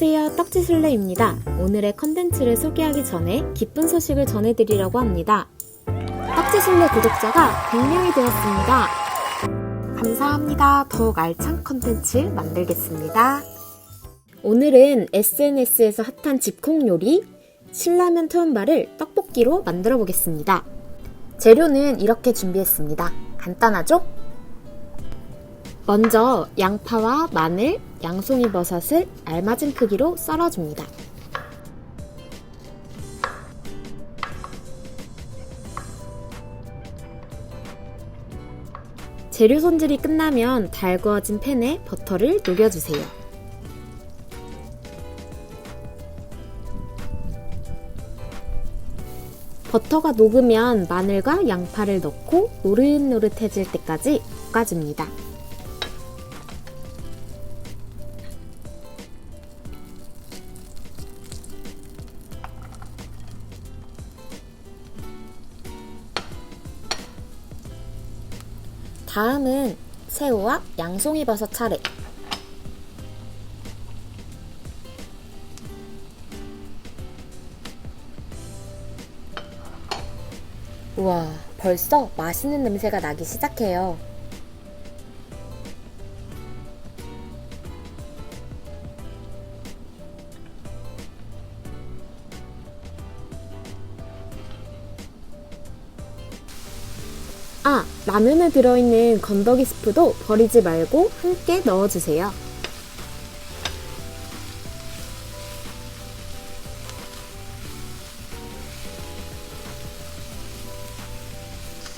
안녕하세요. 떡지술래입니다. 오늘의 컨텐츠를 소개하기 전에 기쁜 소식을 전해드리려고 합니다. 떡지술래 구독자가 100명이 되었습니다. 감사합니다. 더욱 알찬 컨텐츠 만들겠습니다. 오늘은 SNS에서 핫한 집콕 요리 신라면 투움바를 떡볶이로 만들어 보겠습니다. 재료는 이렇게 준비했습니다. 간단하죠? 먼저 양파와 마늘, 양송이 버섯을 알맞은 크기로 썰어줍니다. 재료 손질이 끝나면 달구어진 팬에 버터를 녹여주세요. 버터가 녹으면 마늘과 양파를 넣고 노릇노릇해질 때까지 볶아줍니다. 다음은 새우와 양송이 버섯 차례. 우와, 벌써 맛있는 냄새가 나기 시작해요. 아, 라면에 들어있는 건더기 스프도 버리지 말고 함께 넣어주세요.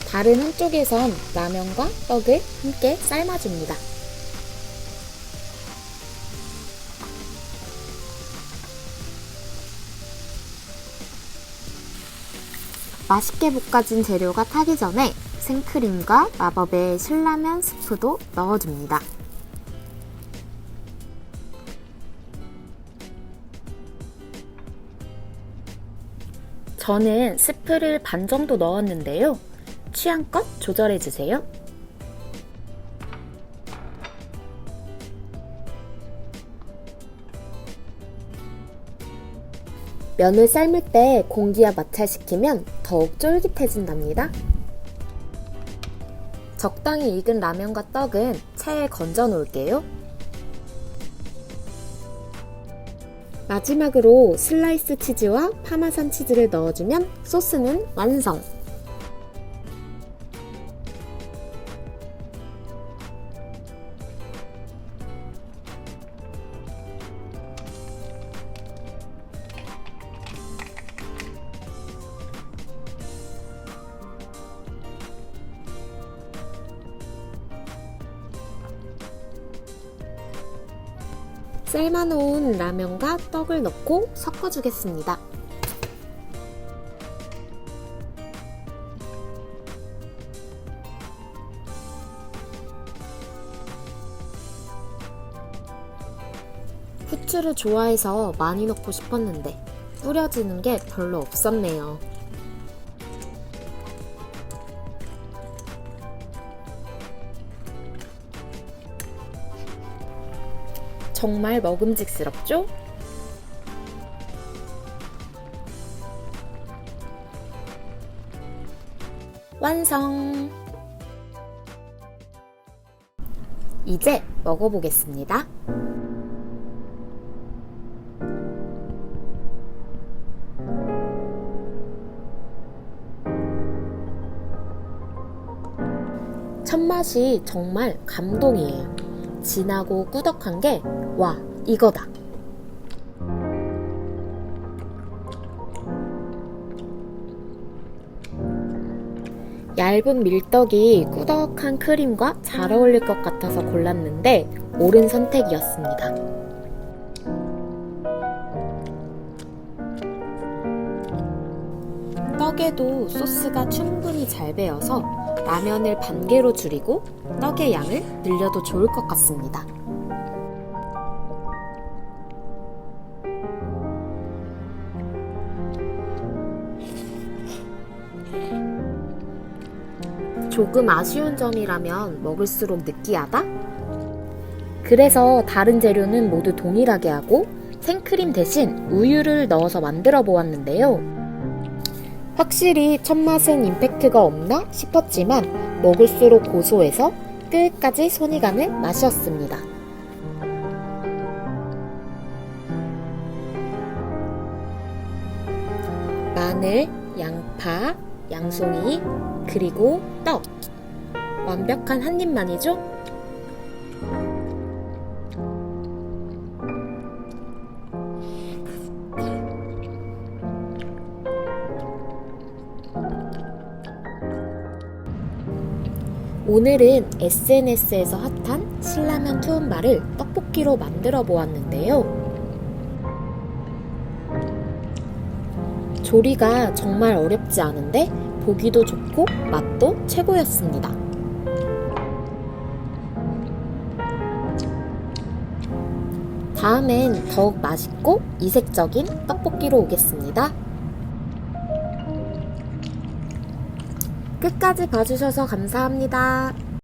다른 한쪽에선 라면과 떡을 함께 삶아줍니다. 맛있게 볶아진 재료가 타기 전에 생크림과 마법의 신라면 스프도 넣어줍니다. 저는 스프를 반 정도 넣었는데요. 취향껏 조절해주세요. 면을 삶을 때 공기와 마찰시키면 더욱 쫄깃해진답니다. 적당히 익은 라면과 떡은 체에 건져 놓을게요. 마지막으로 슬라이스 치즈와 파마산 치즈를 넣어주면 소스는 완성! 삶아놓은 라면과 떡을 넣고 섞어주겠습니다. 후추를 좋아해서 많이 넣고 싶었는데 뿌려지는 게 별로 없었네요. 정말 먹음직스럽죠? 완성! 이제 먹어보겠습니다. 첫 맛이 정말 감동이에요. 진하고 꾸덕한 게, 와, 이거다. 얇은 밀떡이 꾸덕한 크림과 잘 어울릴 것 같아서 골랐는데, 옳은 선택이었습니다. 떡에도 소스가 충분히 잘 배어서 라면을 반 개로 줄이고 떡의 양을 늘려도 좋을 것 같습니다. 조금 아쉬운 점이라면 먹을수록 느끼하다? 그래서 다른 재료는 모두 동일하게 하고 생크림 대신 우유를 넣어서 만들어 보았는데요. 확실히 첫 맛은 임팩트가 없나 싶었지만 먹을수록 고소해서 끝까지 손이 가는 맛이었습니다. 마늘, 양파, 양송이, 그리고 떡. 완벽한 한 입만이죠? 오늘은 SNS에서 핫한 신라면 투움바를 떡볶이로 만들어 보았는데요. 조리가 정말 어렵지 않은데 보기도 좋고 맛도 최고였습니다. 다음엔 더욱 맛있고 이색적인 떡볶이로 오겠습니다. 끝까지 봐주셔서 감사합니다.